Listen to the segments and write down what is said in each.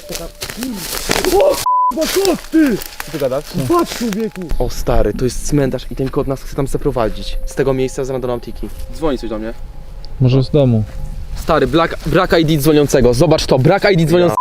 słuchajcie, taka... O k***a, kot ty! Co ty gadasz? Patrz człowieku! O stary, to jest cmentarz i ten kot nas chce tam zaprowadzić. Z tego miejsca z randonautiki. Dzwoni coś do mnie. Może z domu. Stary, brak, brak ID dzwoniącego. Zobacz to, brak ID dzwoniącego.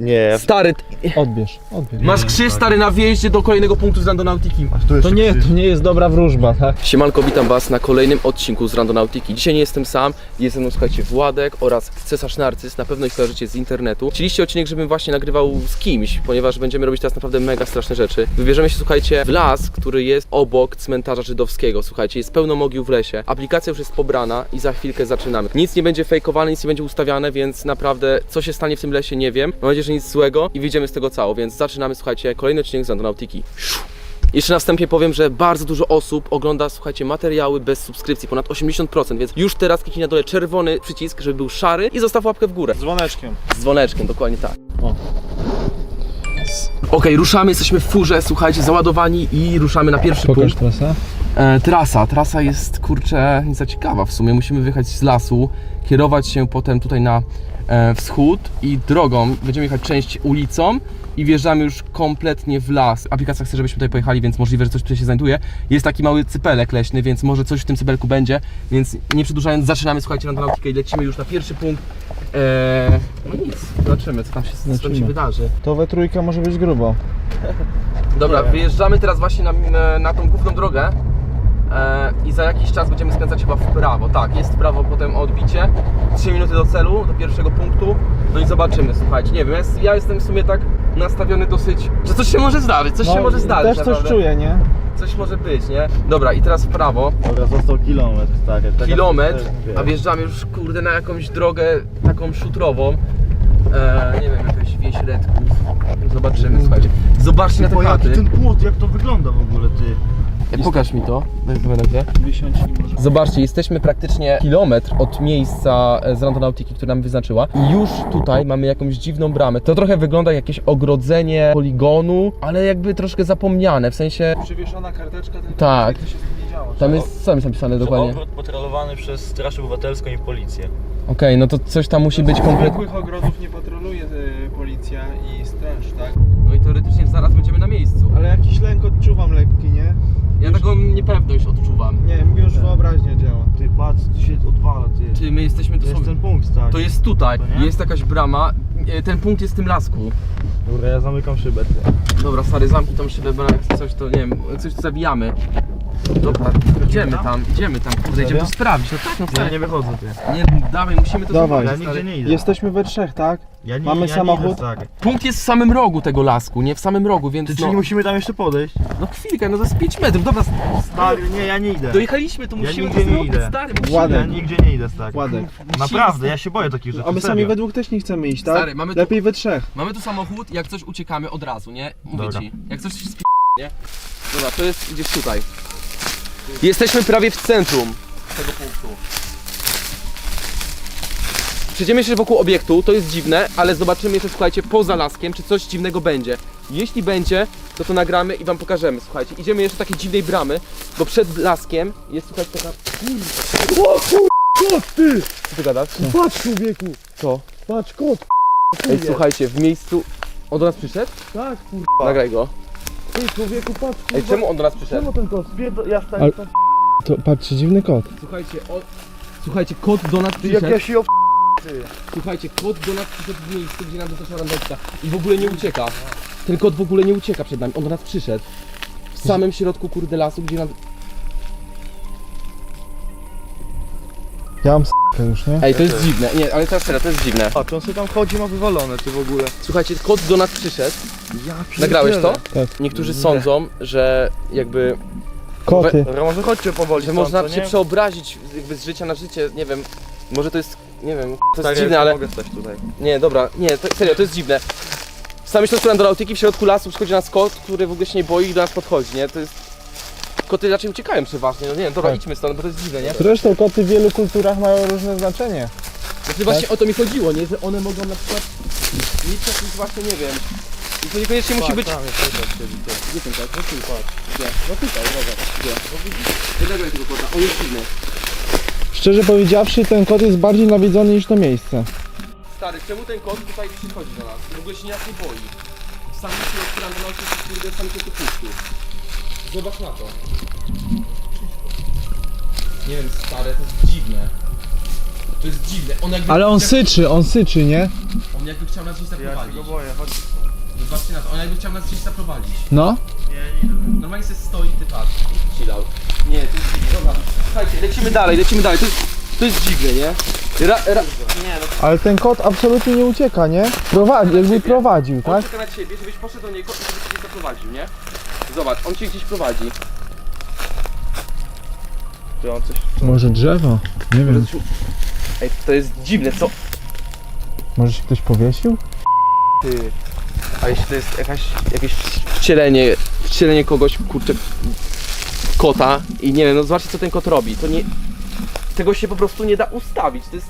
Nie, Stary, Odbierz, odbierz. masz krzyż stary na wjeździe do kolejnego punktu z randonautiki. To nie, to nie jest dobra wróżba, tak? Siemanko, witam was na kolejnym odcinku z Randonautiki. Dzisiaj nie jestem sam, jest ze mną, słuchajcie, Władek oraz Cesarz Narcyz, na pewno ich kojarzycie z internetu. Chcieliście odcinek, żebym właśnie nagrywał z kimś, ponieważ będziemy robić teraz naprawdę mega straszne rzeczy. Wybierzemy się, słuchajcie, w las, który jest obok cmentarza żydowskiego, słuchajcie, jest pełno mogił w lesie. Aplikacja już jest pobrana i za chwilkę zaczynamy. Nic nie będzie fejkowane, nic nie będzie ustawiane, więc naprawdę co się stanie w tym lesie nie wiem. Mam nadzieję, że nic złego i wyjdziemy z tego cało, więc zaczynamy, słuchajcie, kolejny odcinek z Randonautiki. Jeszcze na wstępie powiem, że bardzo dużo osób ogląda, słuchajcie, materiały bez subskrypcji, ponad 80%, więc już teraz kliknij na dole czerwony przycisk, żeby był szary i zostaw łapkę w górę. dzwoneczkiem. Z dzwoneczkiem, dokładnie tak. O. Okej, ruszamy, jesteśmy w furze, słuchajcie, załadowani i ruszamy na pierwszy Pokaż punkt. trasę. E, trasa, trasa jest, kurczę, nie za ciekawa w sumie. Musimy wyjechać z lasu, kierować się potem tutaj na e, wschód i drogą. Będziemy jechać część ulicą i wjeżdżamy już kompletnie w las. Aplikacja chce, żebyśmy tutaj pojechali, więc możliwe, że coś tutaj się znajduje. Jest taki mały cypelek leśny, więc może coś w tym cypelku będzie. Więc nie przedłużając, zaczynamy, słuchajcie, randonautikę i lecimy już na pierwszy punkt. E, no nic, zobaczymy, co tam się, co tam się wydarzy. To we trójkę może być grubo. Dobra, wyjeżdżamy teraz właśnie na, na tą główną drogę i za jakiś czas będziemy skręcać chyba w prawo. Tak, jest w prawo, potem odbicie. 3 minuty do celu, do pierwszego punktu. No i zobaczymy, słuchajcie. Nie wiem, jest, ja jestem w sumie tak nastawiony dosyć, że coś się może zdarzyć, coś się może zdarzyć. No, Też coś naprawdę. czuję, nie? Coś może być, nie? Dobra, i teraz w prawo. Dobra, został kilometr, tak. Taka- Kilometr, wiesz. a wjeżdżamy już kurde na jakąś drogę taką szutrową. E, nie wiem, jakaś wieś redków. Zobaczymy, słuchajcie. Zobaczcie na te O, jaki chaty. ten płot, jak to wygląda w ogóle, ty. Pokaż mi to. Daj. Zobaczcie, jesteśmy praktycznie kilometr od miejsca e, z randonautiki, które nam wyznaczyła. I już tutaj mamy jakąś dziwną bramę. To trochę wygląda jak jakieś ogrodzenie poligonu, ale jakby troszkę zapomniane, w sensie... Przywieszona karteczka, tylko Tak. to się z tym nie działo. Tam jest, co jest napisane dokładnie? Okej, Obrót patrolowany przez Straż Obywatelską i Policję. no to coś tam musi być kompletnie... Zwykłych ogrodów nie patroluje y, policja i straż, tak? No i teoretycznie zaraz będziemy na miejscu. Ale jakiś lęk odczuwam lekki, nie? Ja taką niepewność odczuwam. Nie, mówią, że wyobraźnia działa. Ty, patrz, tu się odwala, ty. Czy my jesteśmy To jest są... ten punkt, tak. To jest tutaj, To nie? jest jakaś brama, E, ten punkt jest w tym lasku. Dobra, ja zamykam szybę, ty. Dobra, stary, zamknij tą szybę, bo jak coś to, nie wiem, coś tu zabijamy. Dobra, idziemy tam, idziemy tam, kurde, idziemy to sprawdzić, no tak, no Ja stary. nie wychodzę, ty. Nie, dawaj, musimy to Dawaj. Ja nigdzie stary. nie idę. Jesteśmy we trzech, tak? Ja nie, Mamy ja samochód? Nie idę, tak. Punkt jest w samym rogu tego lasku, nie? W samym rogu, więc Ty, no, czyli musimy tam jeszcze podejść? no chwilkę, no to jest 5 metrów, dobra, Stary, nie, ja nie idę. dojechaliśmy, to Ja musimy nigdzie to nie zrobić, idę. stary, musimy. Władek. Ja nigdzie nie idę, tak. Władek. Naprawdę, ja się boję takich rzeczy, A my sami serio. we dwóch też nie chcemy iść, tak? Stary, mamy tu- Lepiej we trzech. Mamy tu samochód, jak coś uciekamy od razu, nie? Mówię Dobra. ci, jak coś się spi... nie? Dobra, to jest gdzieś tutaj. Jesteśmy prawie w centrum tego punktu. Przejdziemy się wokół obiektu, to jest dziwne, ale zobaczymy jeszcze, słuchajcie, poza laskiem, czy coś dziwnego będzie. Jeśli będzie, to to nagramy i wam pokażemy, słuchajcie. Idziemy jeszcze do takiej dziwnej bramy, bo przed laskiem jest, słuchajcie, taka... O kur... ty! Co ty gadasz? Patrz, człowieku! Co? Patrz, kot! Ej, słuchajcie, w miejscu... On do nas przyszedł? Tak, kur... Nagraj go. Ty, człowieku, patrz, Ej, czemu on do nas przyszedł? Czemu ten kot? Zbiedo... Ja stałem Ale- tam... To patrzcie, dziwny kot. Słuchajcie, o... Słuchajcie, kot do nas Ty, jak przyszedł. ja się ob... Słuchajcie, kot do nas przyszedł w miejscu, gdzie nam dostała randeczka i w ogóle nie ucieka. Ten kot w ogóle nie ucieka przed nami, on do nas przyszedł. W samym środku kurde lasu, gdzie nam... Ja mam s***kę już, nie? Ej, to jest dziwne, nie, ale teraz serio, to jest dziwne. A, czy on sobie tam chodzi, ma wywalone, ty w ogóle. Słuchajcie, kot do nas przyszedł. Ja Nagrałeś to? Tak. Niektórzy sądzą, że jakby, Koty. Dobra, może chodźcie powoli że stąd, można co się nie? przeobrazić jakby z życia na życie, nie wiem, może to jest, nie wiem, to jest Tak, dziwne, ja ale... mogę stać tutaj. Nie, dobra, nie, to, serio, to jest dziwne. W samym środku randonautiki, w środku lasu przychodzi nas kot, który w ogóle się nie boi i do nas podchodzi, nie? To jest... Koty raczej uciekają przeważnie, no nie wiem, dobra, Tak. idźmy stąd, bo to jest dziwne, nie? Zresztą koty w wielu kulturach mają różne znaczenie. Znaczy właśnie o to mi chodziło, nie? Że one mogą na przykład mieć jakiś właśnie, nie wiem... I to niekoniecznie musi być... Siedzi, ty. Gdzie ten kot? No tu, patrz. Gdzie? No tutaj, dobra, gdzie? No widzisz? Nie nagraj tego kota, on jest dziwny. Szczerze powiedziawszy, ten kot jest bardziej nawiedzony niż to miejsce. Stary, czemu ten kot tutaj przychodzi do nas? W ogóle się nas nie boi. Sami się do nas, kurde, sami się tu puścił. Zobacz na to. Nie wiem, stare, to jest dziwne. To jest dziwne. On jakby, Ale on jak, syczy, on syczy, nie? on jakby chciał nas gdzieś Ja się zaprowadzić. go boję, chodź. Zobaczcie na to, on jakby chciał nas gdzieś zaprowadzić. No. Normalnie się stoi, ty patrz. Chillał. Nie, to jest dziwne. Dobra, słuchajcie, lecimy dalej, lecimy dalej. To jest, to jest dziwne, nie? Ra, ra, nie, no Ale ten kot absolutnie nie ucieka, nie? Prowadzi, jakby prowadził, tak? czeka na ciebie, żebyś poszedł do niego i żebyś cię zaprowadził, nie? Zobacz, on cię gdzieś prowadzi. On coś... Może drzewo? Nie wiem. Ej, to jest dziwne, co? Może się ktoś powiesił? Ty. A jeśli to jest jakaś, jakieś wcielenie, wcielenie kogoś, kurczę, kota i nie wiem, no zobaczcie co ten kot robi, to nie... Tego się po prostu nie da ustawić, to jest...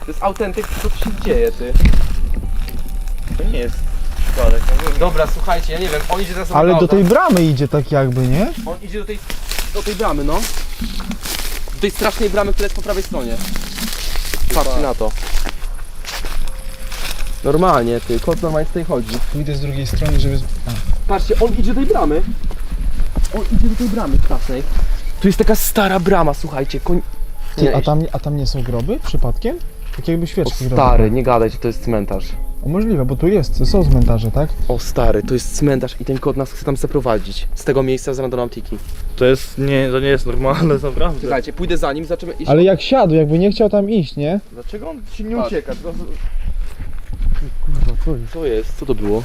To jest autentyk, co tu się dzieje, ty. To nie jest przypadek, no. Dobra, słuchajcie, ja nie wiem, on idzie teraz Ale do auta. tej bramy idzie tak jakby, nie? On idzie do tej, do tej bramy, no. Do tej strasznej bramy, która jest po prawej stronie. Patrzcie na to. Normalnie, ty, kot normalnie tutaj chodzi. Pójdę z drugiej strony, żeby... Patrzcie, on idzie do tej bramy. On idzie do tej bramy strasznej. Tu jest taka stara brama, słuchajcie. Koń... Ty, a tam, a tam nie są groby przypadkiem? Tak jakby O świeczki stary, nie gadaj, że to jest cmentarz. O, możliwe, bo tu jest, są cmentarze, tak? O stary, to jest cmentarz i ten kot nas chce tam zaprowadzić. Z tego miejsca z Randonautiki. To jest, nie, to nie jest normalne, naprawdę. Czekajcie, pójdę za nim, zaczniemy iść. Ale jak siadł, jakby nie chciał tam iść, nie? Dlaczego on ci nie Patrz. ucieka? To... Co jest? Co to było?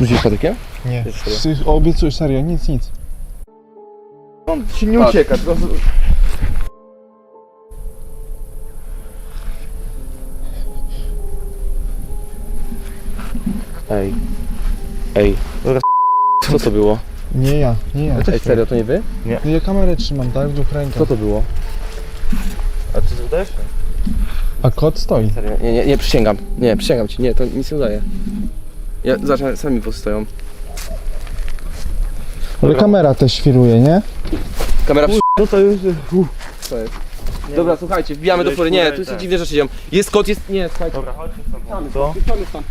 Rzucisz patykiem? Nie. Jest. Sy- Obiecuję, serio, nic, nic. On ci nie Patrz. ucieka, tylko... Ej. Ej. Dobra. Co to było? Nie ja, nie ja. Ej, serio, to nie wy? No ja kamerę trzymam, tak? W dwóch rękach. Co to było? A ty udajesz? A kot stoi. Serio? Nie, nie, nie, przysięgam. Nie, przysięgam ci. Nie, to nic nie udaje. Ja, zacznę, sami postoją. Ale kamera też świruje, nie? Kamera przy... No to już... Co jest? Dobra, słuchajcie, wbijamy do fury. Nie, tu są Tak. dziwne rzeczy dzieją. Jest kot, jest... Nie, słuchajcie. Dobra, chodźmy Samy, stąd.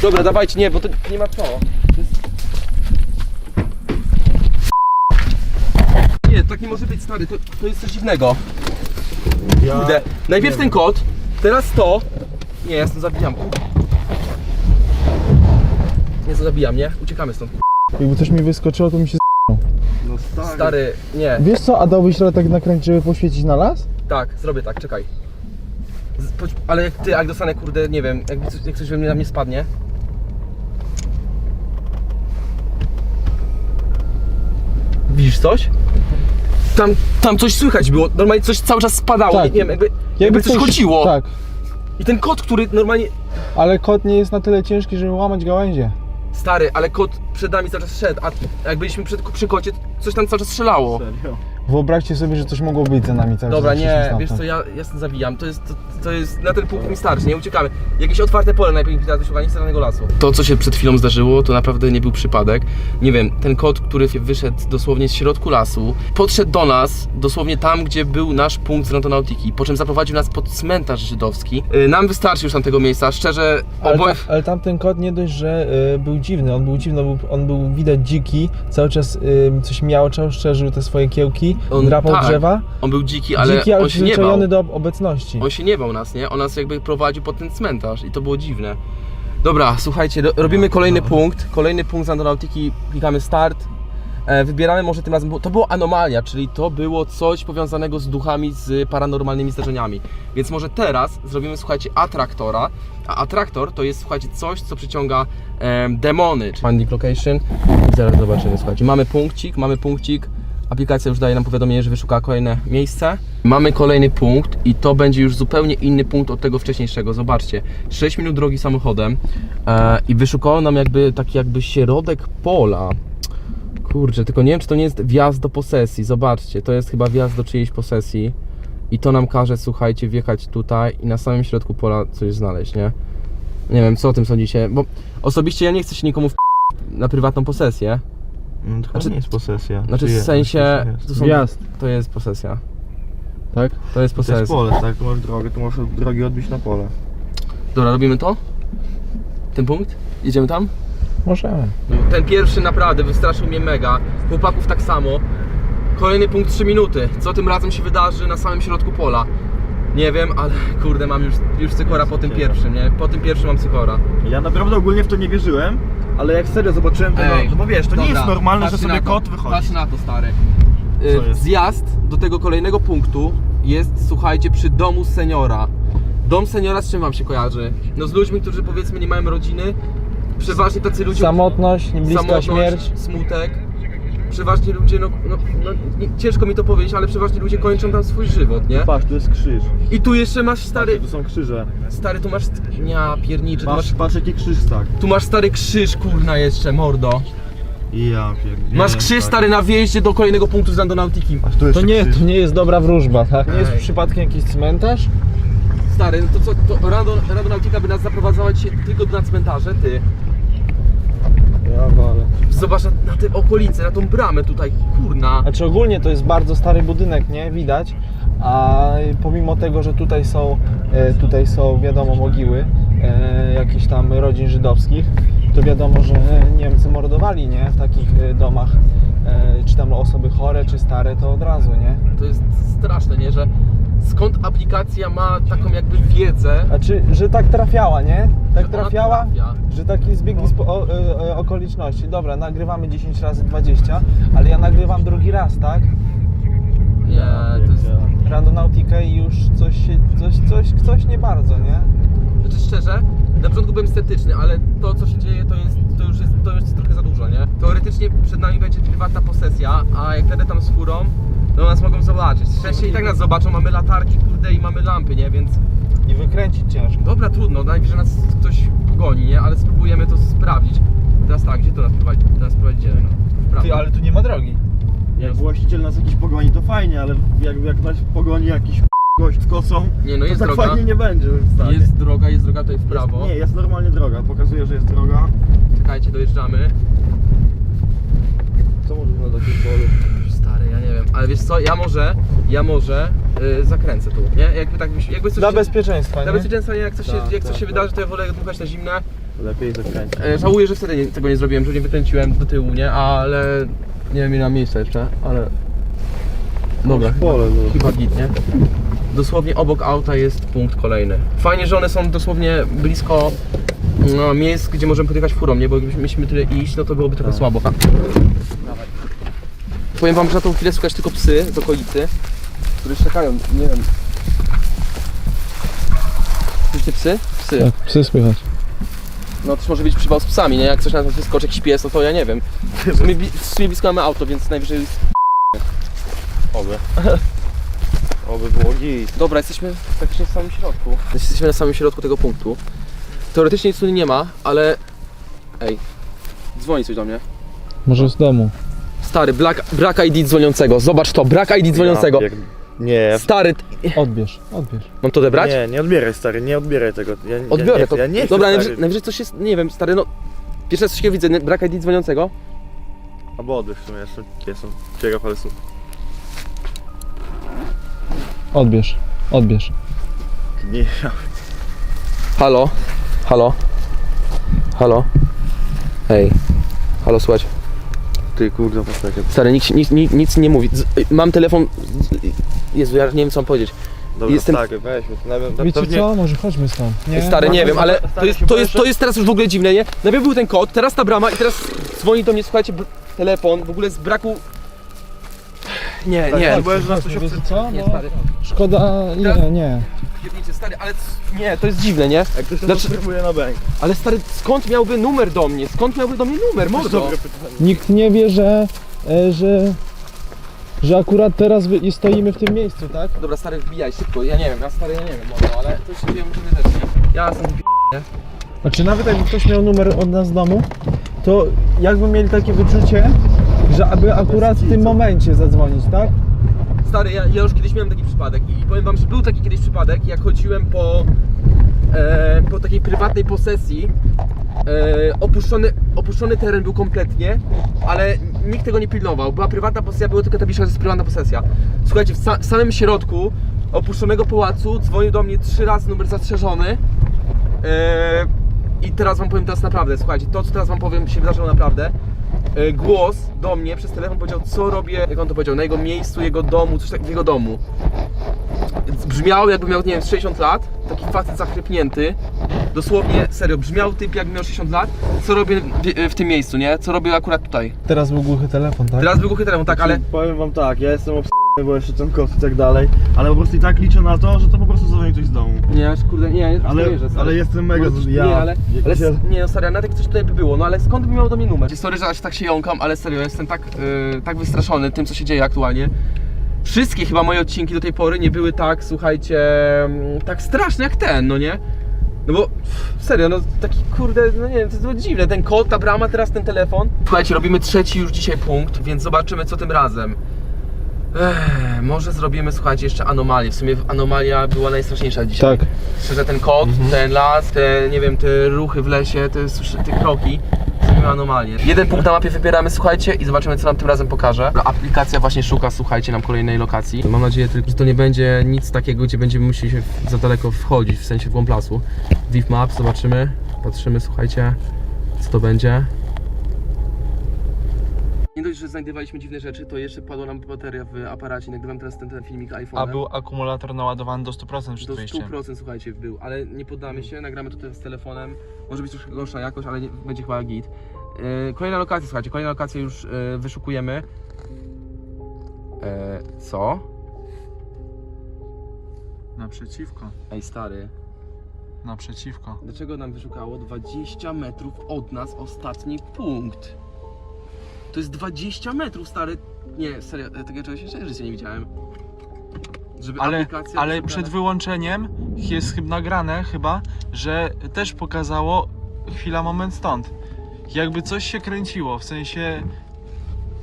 Co? Dobra, dawajcie, nie, bo to nie ma co. To jest... Nie, tak nie może być stary, to, to jest coś dziwnego. Kurde, najpierw ten kot, teraz to. Nie, ja stąd zabijam. Nie, to zabijam, nie? Uciekamy stąd. Jakby coś mi wyskoczyło, to mi się... No stary. Stary, nie. Wiesz co, a dałbyś radę tak nakręcić, żeby poświecić na las? Tak, zrobię tak, czekaj. Ale jak ty, jak dostanę, kurde, nie wiem, jak, coś- jak coś we mnie na mnie spadnie. Widzisz coś? Tam, tam coś słychać było, normalnie coś cały czas spadało, Tak. nie, nie wiem, jakby, jakby coś chodziło. Tak, I ten kot, który normalnie, ale kot nie jest na tyle ciężki, żeby łamać gałęzie. stary, ale kot przed nami cały czas szedł, a jak byliśmy przed, przy kocie, coś tam cały czas strzelało. Serio. Wyobraźcie sobie, że coś mogło być za nami cały Dobra, czas. nie, wiesz co, ja, ja stąd zawijam. To jest, to, to jest, na ten punkt mi starczy, nie uciekamy. Jakieś otwarte pole najpierw na szukanie stranego lasu. To, co się przed chwilą zdarzyło, to naprawdę nie był przypadek. Nie wiem, ten kot, który wyszedł dosłownie z środku lasu, podszedł do nas, dosłownie tam, gdzie był nasz punkt z Rontonautiki, po czym zaprowadził nas pod cmentarz żydowski. Yy, nam wystarczy już tamtego miejsca, szczerze, Ale, oboje... ta, ale tamten kot nie dość, że y, był dziwny, on był dziwny, on był, on był widać dziki, cały czas y, coś miałczał, szczerzył te swoje kiełki, On- drapał tak, drzewa. On był dziki, ale dziki, ale on się nie bał. do ob- obecności. On się nie bał nas, nie? On nas jakby prowadził pod ten cmentarz i to było dziwne. Dobra, słuchajcie, ro- robimy kolejny punkt. Kolejny punkt z Andonautiki, klikamy start. E, wybieramy może tym razem, bo to było anomalia, czyli to było coś powiązanego z duchami, z paranormalnymi zdarzeniami. Więc może teraz zrobimy, słuchajcie, atraktora. A atraktor to jest, słuchajcie, coś, co przyciąga em, demony. Finding location. I zaraz zobaczymy, słuchajcie. Mamy punkcik, mamy punkcik. Aplikacja już daje nam powiadomienie, że wyszukała kolejne miejsce. Mamy kolejny punkt i to będzie już zupełnie inny punkt od tego wcześniejszego. Zobaczcie, 6 minut drogi samochodem e, i wyszukało nam jakby taki jakby środek pola. Kurczę, tylko nie wiem, czy to nie jest wjazd do posesji. Zobaczcie, to jest chyba wjazd do czyjejś posesji. I to nam każe, słuchajcie, wjechać tutaj i na samym środku pola coś znaleźć, nie? Nie wiem, co o tym sądzicie, bo osobiście ja nie chcę się nikomu w... na prywatną posesję. No to Znaczy- nie jest posesja. Znaczy Czy w jest? sensie, Jest. to, są, Wjazd. to jest posesja. Tak? To jest To jest posesja. pole, tak? Tu masz drogę, tu masz od drogi odbić na pole. Dobra, robimy to? Ten punkt? Idziemy tam? Możemy. Ten pierwszy naprawdę wystraszył mnie mega. Chłopaków tak samo. Kolejny punkt 3 minuty. Co tym razem się wydarzy na samym środku pola? Nie wiem, ale kurde, mam już, już cykora po tym pierwszym, nie? Po tym pierwszym mam cykora. Ja naprawdę ogólnie w to nie wierzyłem, ale jak serio zobaczyłem tego, Ej, no bo wiesz, to nie dobra, jest normalne, że sobie na to, kot wychodzi. Patrz na to, stary. Co Y, jest? Zjazd do tego kolejnego punktu jest, słuchajcie, przy domu seniora. Dom seniora z czym wam się kojarzy? No z ludźmi, którzy powiedzmy nie mają rodziny. Przeważnie tacy ludzie... Samotność, bliska Samotność, śmierć. smutek. Przeważnie ludzie, no, no, no nie, ciężko mi to powiedzieć, ale przeważnie ludzie kończą tam swój żywot, nie? Patrz, tu jest krzyż. I tu jeszcze masz stary, Patrz, tu są krzyże. stary, tu masz, ja pierniczy, tu masz, Patrz, patrz jaki krzyż tak. tu masz stary krzyż, kurna jeszcze, mordo. Ja pierdolę. Masz krzyż stary na wjeździe do kolejnego punktu z Randonautiki. Aż tu To jeszcze nie, krzyż. to nie jest dobra wróżba, tak? Nie jest Ej. przypadkiem jakiś cmentarz? Stary, no to co, to Randon, Randonautika by nas zaprowadzała dzisiaj tylko na cmentarze, ty. Ja walę. Zobacz na, na te okolice, na tą bramę tutaj, kurna. Znaczy ogólnie to jest bardzo stary budynek, nie? Widać. A pomimo tego, że tutaj są, e, tutaj są wiadomo mogiły e, jakichś tam rodzin żydowskich, to wiadomo, że Niemcy mordowali, nie? W takich e, domach. E, Czy tam osoby chore, czy stare, to od razu, nie? To jest straszne, nie, że skąd aplikacja ma taką jakby wiedzę, Znaczy, że tak trafiała, nie? Tak że ona trafiała, trafia. że taki zbieg spo- o, e, e, okoliczności. Dobra, nagrywamy 10 razy 20, ale ja nagrywam drugi raz, tak? Nie, to jest... Randonautikę i już coś, się, coś, coś, coś nie bardzo, nie? Znaczy szczerze, na początku byłem sceptyczny, ale to co się dzieje to jest, to już jest, to już jest trochę za dużo, nie? Teoretycznie przed nami będzie prywatna posesja, a jak jadę tam z furą, to nas mogą zobaczyć. Szczęście i tak nas zobaczą, mamy latarki, kurde, i mamy lampy, nie? Więc I wykręcić ciężko. dobra, trudno, najwyżej nas ktoś pogoni, nie? Ale spróbujemy to sprawdzić. Teraz tak, gdzie to nas prowadzi? Teraz prowadzi gdzie? No, w prawo. Ty, ale tu nie ma drogi. Jak właściciel nas jakiś pogoni, to fajnie, ale jak, jak nas pogoni jakiś gość z kosą, Nie, no to jest tak droga. fajnie nie będzie. zdaniem. Jest droga, jest droga tutaj w prawo. Nie, jest normalnie droga, pokazuje, że jest droga. Czekajcie, dojeżdżamy. Co możesz na takim polu? Stary, ja nie wiem, ale wiesz co, ja może, ja może y, zakręcę tu, nie? Jakby tak, byś- jakby coś Dla się, bezpieczeństwa, Dla nie? bezpieczeństwa, nie? Jak coś, się, Tak, jak coś tak, się tak. wydarzy, to ja wolę dmuchać na zimne. Lepiej zakręcić. E, żałuję, że wtedy nie, tego nie zrobiłem, że nie wykręciłem do tyłu, nie? Ale nie wiem ile mam miejsca jeszcze, ale... Dobra, Pole, no. chyba git, nie? Dosłownie obok auta jest punkt kolejny. Fajnie, że one są dosłownie blisko no, miejsc, gdzie możemy podjechać furą, nie? Bo gdybyśmy mieliśmy tyle iść, no to byłoby trochę słabo. Powiem wam, że na tą chwilę słychać tylko psy z okolicy, które czekają, nie wiem. Słyszycie psy? Psy. Tak, psy słychać. No też może być przywał z psami, nie? Jak coś na nas wyskoczy jakiś pies, no to ja nie wiem. W sumie, bli- w sumie blisko mamy auto, więc najwyżej jest... Oby. Oby było git. Dobra, jesteśmy praktycznie w samym środku. Jesteśmy na samym środku tego punktu. Teoretycznie nic tu nie ma, ale... Ej, dzwoni coś do mnie. Może z domu. Stary, brak, brak ID dzwoniącego. Zobacz to, brak ID dzwoniącego. Ja pier- Nie, Stary, Odbierz, odbierz. mam to odebrać? nie, nie odbieraj stary, nie odbieraj tego. Ja, ja Odbiorę nie to. Ja nie chcę, Dobra, stary. najwyżej, najwyżej coś jest, nie wiem, stary, no... Pierwszy raz coś takiego widzę, nie? brak ID dzwoniącego. Albo odbierz w sumie, jestem, jestem ciekaw, ale super. Odbierz, odbierz. Nie, Halo? Halo? Halo? Ej. Halo, słuchaj. Ty kurde, poczekaj. Stary, nikt, nic, nic, nic nie mówi. Z, y, mam telefon... z- Jezu, ja nie wiem co mam powiedzieć. Dobra, Jestem- stary, weźmy, to nawet, Wiecie pewnie- co? Może chodźmy stąd. Nie? Stary, nie wiem, ale to jest, to, jest, to jest teraz już w ogóle dziwne, nie? Najpierw był ten kod, teraz ta brama i teraz dzwoni do mnie, słuchajcie, br- telefon, w ogóle z braku... Nie, Tak, nie. tak, boję, że nas coś Wiecie co? Nie, No, stary. szkoda, nie, nie. Pierniczy, stary, ale nie, to jest dziwne, nie? Jak ktoś nas Znaczy- obserwuje na bank. Ale stary, skąd miałby numer do mnie? Skąd miałby do mnie numer, To mordo? dobre pytanie. Nikt nie wie, że, e, że, że akurat teraz wy- stoimy w tym miejscu, tak? Dobra, stary, wbijaj szybko, ja nie wiem, ja stary, ja nie wiem, mordo, ale to się dzieje możliwe też, nie? Ja jestem Znaczy nawet jakby ktoś miał numer od nas z domu, to jakby mieli takie wyczucie, że aby akurat w tym momencie zadzwonić, tak? Stary, ja, ja już kiedyś miałem taki przypadek i powiem wam, że był taki kiedyś przypadek, jak chodziłem po, e, po takiej prywatnej posesji E, opuszczony, opuszczony teren był kompletnie, ale nikt tego nie pilnował. Była prywatna posesja, była tylko ta wisza, że jest prywatna posesja. Słuchajcie, w, sa- w samym środku opuszczonego pałacu dzwonił do mnie trzy razy numer zastrzeżony. E, I teraz wam powiem teraz naprawdę, słuchajcie, to co teraz wam powiem się wydarzyło naprawdę. E, głos do mnie przez telefon powiedział, co robię, jak on to powiedział, na jego miejscu, jego domu, coś takiego w jego domu. Brzmiał jakby miał, nie wiem, z 60 lat, taki facet zachrypnięty. Dosłownie, serio, brzmiał typ jakby miał 60 lat. Co robię w, w tym miejscu, nie? Co robię akurat tutaj. Teraz był głuchy telefon, tak? Teraz był głuchy telefon, tak, ale... Powiem wam tak, ja jestem obs***ny, bo jeszcze Cenkowski i tak dalej, ale po prostu i tak liczę na to, że to po prostu zadzwoni ktoś z domu. Nie, aż kurde, nie, nie Ale, wierzę, stary. ale jestem mega... Może- ja, nie, ale, ale się- nie no stary, nawet jak coś tutaj by było, no ale skąd by miał do mnie numer? Sorry, że aż tak się jąkam, ale serio, jestem tak, yy, tak wystraszony tym, co się dzieje aktualnie. Wszystkie chyba moje odcinki do tej pory nie były tak, słuchajcie, mm, tak straszne jak ten, no nie? No bo pff, serio, no taki kurde, no nie wiem, to jest to dziwne, ten kod, ta brama, teraz ten telefon. Słuchajcie, robimy trzeci już dzisiaj punkt, więc zobaczymy co tym razem. Ech, może zrobimy, słuchajcie, jeszcze anomalię. W sumie anomalia była najstraszniejsza dzisiaj. Tak. Szczerze ten kot, ten las, te nie wiem, te ruchy w lesie, te, te kroki. Zrobimy anomalię. Jeden punkt na mapie wybieramy, słuchajcie, i zobaczymy, co nam tym razem pokaże. Aplikacja właśnie szuka, słuchajcie, nam kolejnej lokacji. Mam nadzieję tylko, że to nie będzie nic takiego, gdzie będziemy musieli się za daleko wchodzić, w sensie w głąb lasu. Deep Map, zobaczymy, patrzymy, słuchajcie, co to będzie. Nie dość, że znajdowaliśmy dziwne rzeczy, to jeszcze padła nam bateria w aparacie. Nagrywam teraz ten, ten filmik iPhone. A był akumulator naładowany do 100% przed Do wyjściem. 100% słuchajcie był, ale nie poddamy się, nagramy to teraz z telefonem. Może być troszkę gorsza jakość, ale nie, będzie chyba git. Yy, kolejna lokacja, słuchajcie, kolejna lokacja już yy, wyszukujemy. Yy, co? Naprzeciwko, Ej stary, naprzeciwko. dlaczego nam wyszukało 20 metrów od nas ostatni punkt? To jest 20 metrów stary. Nie, serio, takiego czegoś jeszcze w życiu nie widziałem. Żeby Ale, aplikacja ale przed wyłączeniem jest chyba nagrane chyba, że też pokazało chwila, moment stąd. Jakby coś się kręciło, w sensie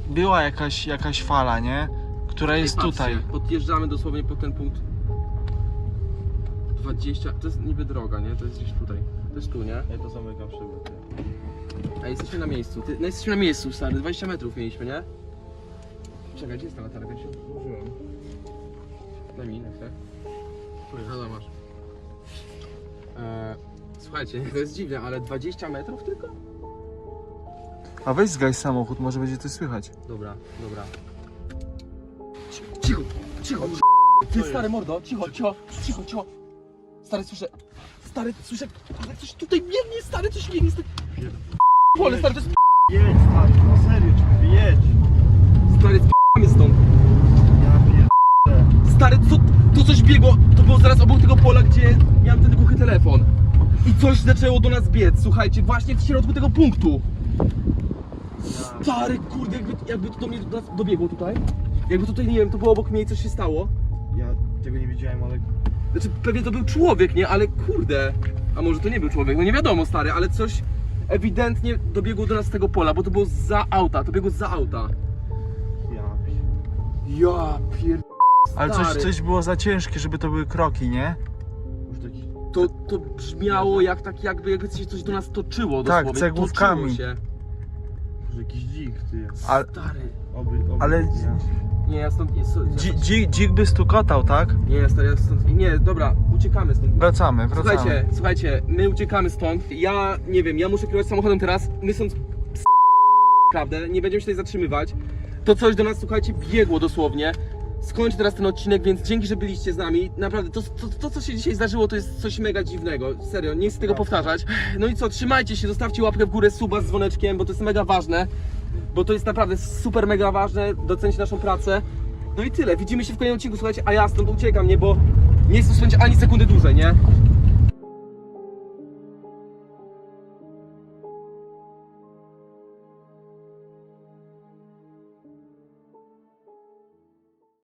była jakaś, jakaś fala, nie? Która Ej, jest patrzcie, tutaj. Podjeżdżamy dosłownie pod ten punkt. 20. To jest niby droga, nie? To jest gdzieś tutaj. To jest tu, nie? Ja to zamykam szybę. A jesteśmy na miejscu. Ty, no jesteśmy na miejscu, stary. 20 metrów mieliśmy, nie? Czekaj, gdzie jest ta latarka? Ja się użyłem. Daj mi, chwilę. Dobra, masz. Eee, słuchajcie, to jest dziwne, ale 20 metrów tylko? A weź zgaś samochód, może będzie coś słychać. Dobra, dobra. Cicho, cicho. Ty stary mordo, cicho, cicho, cicho, cicho. Stary słyszę. Stary słyszę. Ale coś tutaj biegnie, stary, coś biegnie. Stary. Pole, stary, to jest Jedź, stary, no serio, ci jedź. stary, z stąd. Ja pier... Stary, co, to coś biegło, to było zaraz obok tego pola, gdzie miałem ten głuchy telefon. I coś zaczęło do nas biec, słuchajcie, właśnie w środku tego punktu. Stary, kurde, jakby, jakby to do mnie do nas dobiegło tutaj. Jakby tutaj, nie wiem, to było obok mnie i coś się stało. Ja tego nie widziałem, ale Znaczy, pewnie to był człowiek, nie? Ale kurde. A może to nie był człowiek, no nie wiadomo, stary, ale coś ewidentnie dobiegło do nas z tego pola, bo to było za auta, to biegło za auta. ja pier... Ja pier... Ale coś, Stary. coś było za ciężkie, żeby to były kroki, nie? Już taki... To, to brzmiało jak tak jakby, jakby się coś do nas toczyło Tak, dosłownie. cegłówkami. Toczyło się. Już jakiś dzik, ty. Ale, Stary. Oby, oby. Ale- Ja. Nie, ja stąd... Ja, ja, dzi, dzi, dzik by stukotał, tak? nie, stary, ja stąd... Nie, dobra, uciekamy stąd. Wracamy, wracamy. Słuchajcie, słuchajcie, my uciekamy stąd. Ja nie wiem, ja muszę kierować samochodem teraz. My stąd ps- prawdę, nie będziemy się tutaj zatrzymywać. To coś do nas, słuchajcie, biegło dosłownie. Skończę teraz ten odcinek, więc dzięki, że byliście z nami. Naprawdę, to, to, to co się dzisiaj zdarzyło, to jest coś mega dziwnego. Serio, nie chcę tego powtarzać. No i co, trzymajcie się, zostawcie łapkę w górę, suba z dzwoneczkiem, bo to jest mega ważne. Bo to jest naprawdę super mega ważne. Docencie naszą pracę. No i tyle, widzimy się w kolejnym odcinku, słuchajcie, a ja stąd uciekam, nie? Bo nie chcę spędzić ani sekundy dłużej, nie?